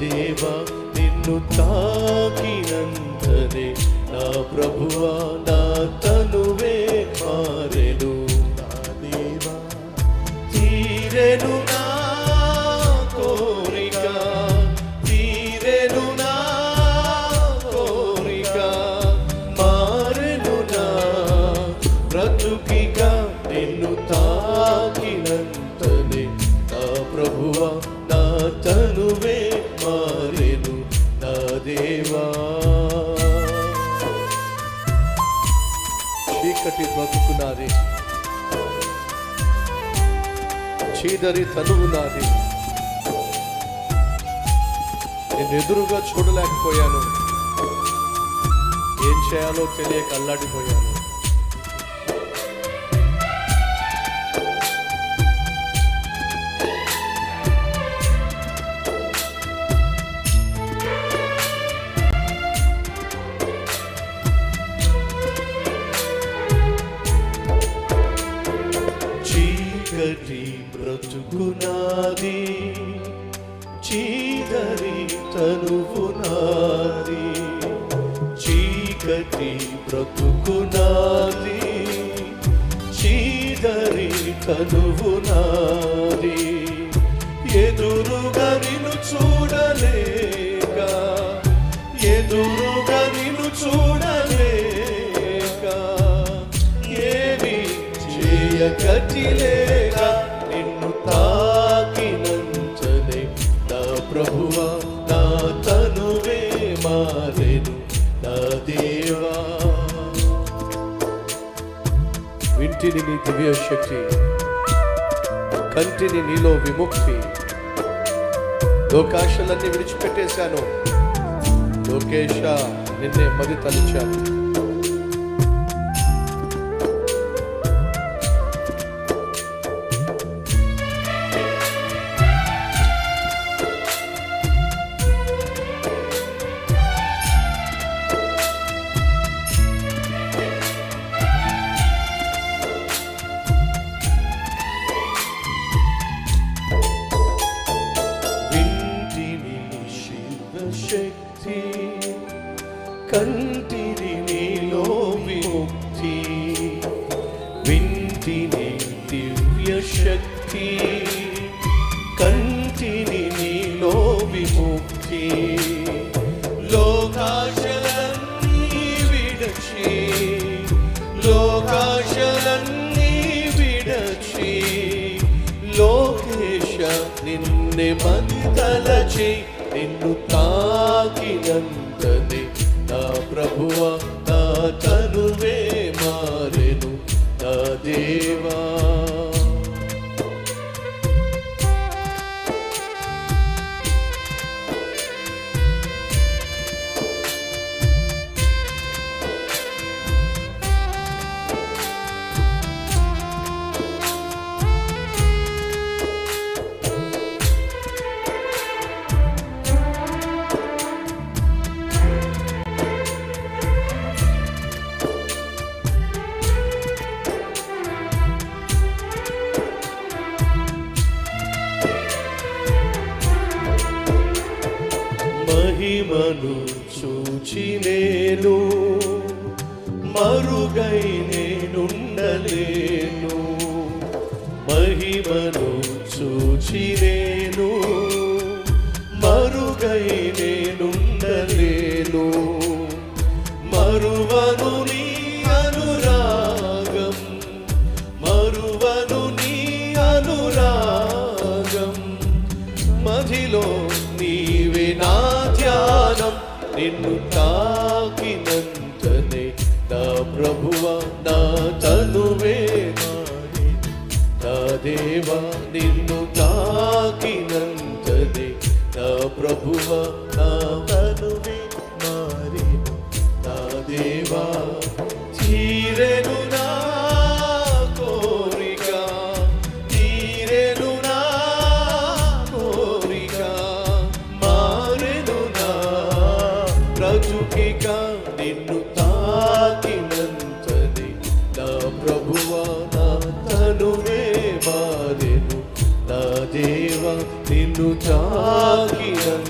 దేవా నిన్ను తాకినంతనే నా ప్రభువా నా తనువే మారెను. నా దేవా తీరెను నా కోరిక తీరెను నా కోరిక మారెను నా బ్రతుకిగా నిన్ను తాకినంతనే నా ప్రభువా. దేవా. చీకటి బ్రతుకున్నది చీదరి తనువు నేను ఎదురుగా చూడలేకపోయాను. ఏం చేయాలో తెలియక అల్లాడిపోయాను. చీకటి బ్రతుకునాది చీదరి తనువునాది చీకటి బ్రతుకునాది చీదరి తనువునాది. ఎదురుగా నిన్ను చూడలేక ఎదురుగా నిన్ను చూడలేక ఏమి చేయకటిలే వింటిని నీ దివ్య శక్తి కంటిని నీలో విముక్తి. లోకాశలన్నీ విడిచిపెట్టేశాను. లోకేష నిన్నే మది తలిచాను. కంటిది నీలో విముక్తి వింటిని దివ్య శక్తి కంటిని నీలో విముక్తి. లోకాశలన్నీ విడచి లోకాశలన్నీ విడచి లోకేశ నిన్నే మంతలచి నిన్ను తాకినంతనే నా ప్రభువ నా తనువే మారెను నా దేవా. మహిమను చూచి నేను మరుగై నేనుండలేను. మహిమను చూచి నేను మరుగై నేనుండలేను. మరువను నీ నిన్ను తాకినంతనే నా ప్రభువ నా తనువే నా దేవా నిన్ను నిన్ను తాకినంతది నా ప్రభువా నా తనువే మారెను నా దేవ నిన్ను తాకినంత